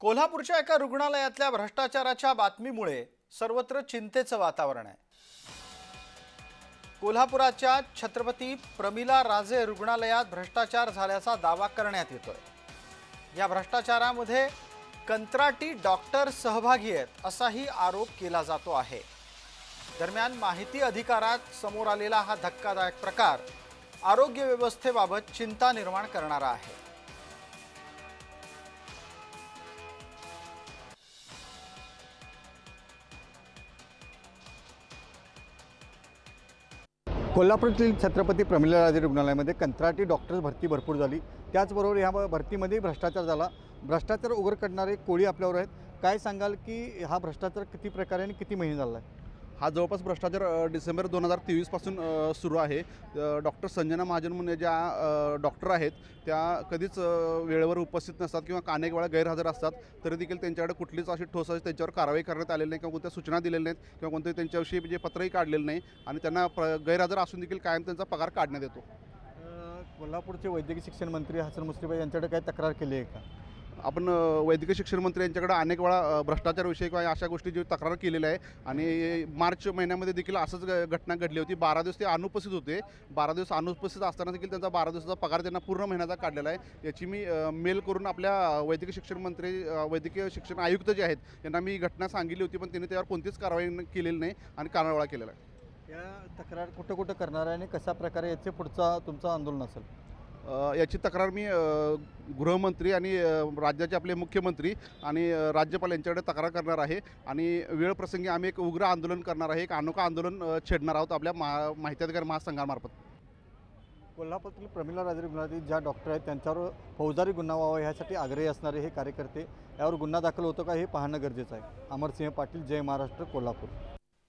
कोल्हापूरच्या एका रुग्णालयातल्या भ्रष्टाचाराच्या बातमीमुळे सर्वत्र चिंतेचं वातावरण आहे. कोल्हापुराच्या छत्रपती प्रमिला राजे रुग्णालयात भ्रष्टाचार झाल्याचा दावा करण्यात येतोय. या भ्रष्टाचारामध्ये कंत्राटी डॉक्टर सहभागी आहेत असाही आरोप केला जातो आहे. दरम्यान माहिती अधिकारात समोर आलेला हा धक्कादायक प्रकार आरोग्य व्यवस्थेबाबत चिंता निर्माण करणारा आहे. कोल्हापूरातील छत्रपती प्रमिलाराजे रुग्णालयामध्ये कंत्राटी डॉक्टर्स भरती भरपूर झाली. त्याचबरोबर ह्या भरतीमध्ये भ्रष्टाचार झाला. भ्रष्टाचार उघड करणारे कोळी आपल्यावर आहेत. काय सांगाल की हा भ्रष्टाचार किती प्रकारे आणि किती महिने झाला आहे हा जवळपास भ्रष्टाचार डिसेंबर दोन हजार तेवीसपासून सुरू आहे. डॉक्टर संजना महाजन म्हणून ज्या डॉक्टर आहेत त्या कधीच वेळेवर उपस्थित नसतात किंवा अनेक वेळा गैरहजर असतात तरी देखील त्यांच्याकडे कुठलीच अशी ठोस अशी त्यांच्यावर कारवाई करण्यात आलेली नाही किंवा कोणत्या सूचना दिलेल्या नाहीत किंवा कोणते त्यांच्याविषयी म्हणजे पत्रही काढलेलं नाही आणि त्यांना प्र गैरहजर असून देखील कायम त्यांचा पगार काढण्यात येतो. कोल्हापूरचे वैद्यकीय शिक्षण मंत्री हसन मुश्रीफ यांच्याकडे काही तक्रार केली आहे का? आपण वैद्यकीय शिक्षण मंत्री यांच्याकडे अनेक वेळा भ्रष्टाचारविषयी किंवा अशा गोष्टी जे तक्रार केलेली आहे. आणि मार्च महिन्यामध्ये देखील असंच घटना घडली होती. बारा दिवस ते अनुपस्थित होते. बारा दिवस अनुपस्थित असताना देखील त्यांचा बारा दिवसाचा पगार त्यांना पूर्ण महिन्याचा काढलेला आहे. याची मी मेल करून आपल्या वैद्यकीय शिक्षण मंत्री वैद्यकीय शिक्षण आयुक्त जे आहेत यांना मी घटना सांगितली होती पण त्यांनी त्यावर कोणतीच कारवाई केलेली नाही आणि कारवाळा केलेला आहे. या तक्रार कुठं कुठं करणार आहे आणि कशा प्रकारे याचे पुढचा तुमचं आंदोलन असेल? याची तक्रार मी गृहमंत्री आणि राज्याचे आपले मुख्यमंत्री आणि राज्यपाल यांच्याकडे तक्रार करणार आहे. आणि वेळप्रसंगी आम्ही एक उग्र आंदोलन करणार आहे. एक अनोखा आंदोलन छेडणार आहोत आपल्या महा माहिती अधिकार महासंघामार्फत. कोल्हापूरातील प्रमिला राजे रुग्णालयातील ज्या डॉक्टर आहेत त्यांच्यावर फौजदारी गुन्हा व्हावा ह्यासाठी आग्रही असणारे हे कार्यकर्ते यावर गुन्हा दाखल होतो का हे पाहणं गरजेचं आहे. अमरसिंह पाटील जय महाराष्ट्र कोल्हापूर.